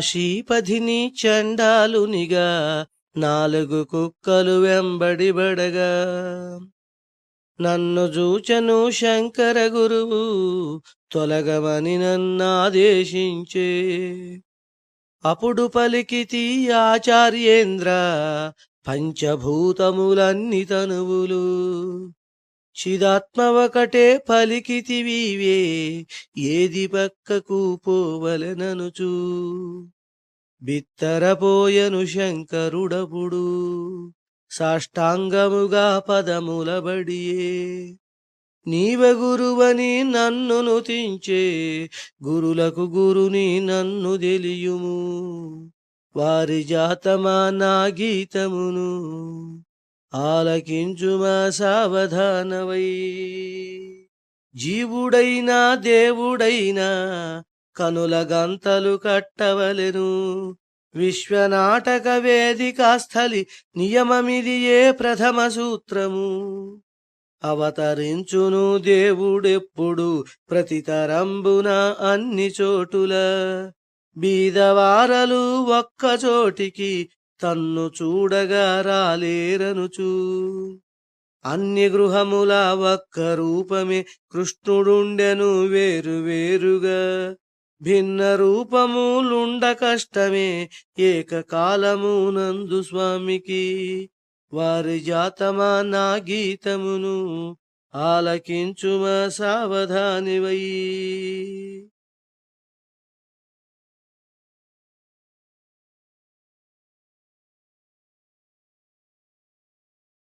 శ్రీపధిని చండాలునిగా నాలుగు కుక్కలు వెంబడిబడగా నన్ను జూచను శంకర గురువు తొలగమని నన్నాదేశించే అప్పుడు పలికితి ఆచార్యేంద్ర పంచభూతములన్ని తనువులు. చిదాత్మ ఒకటే పలికితివీవే ఏది పక్కకు పోవలెననుచూ. బిత్తరపోయను శంకరుడపుడు సాష్టాంగముగా పదములబడియే. నీవ గురువని నన్ను నుతించే గురులకు గురుని నన్ను తెలియుము. వారి జాతమా నా గీతమును. ఆలకించుమా సావధానవై జీవుడైనా దేవుడైనా కనుల గంతలు కట్టవలెను. విశ్వనాటక వేదిక స్థలి నియమమిది ఏ ప్రథమ సూత్రము. అవతరించును దేవుడెప్పుడు ప్రతితరంబున అన్ని చోటుల. బీదవారలు ఒక్క చోటికి తన్ను చూడగా రాలేరనుచు. అన్ని గృహముల ఒక్క రూపమే కృష్ణుడుండెను వేరు వేరుగా. భిన్న రూపములుండ కష్టమే ఏకకాలము నందు స్వామికి. వారి జాతమా నా గీతమును ఆలకించుమ సావధానివై.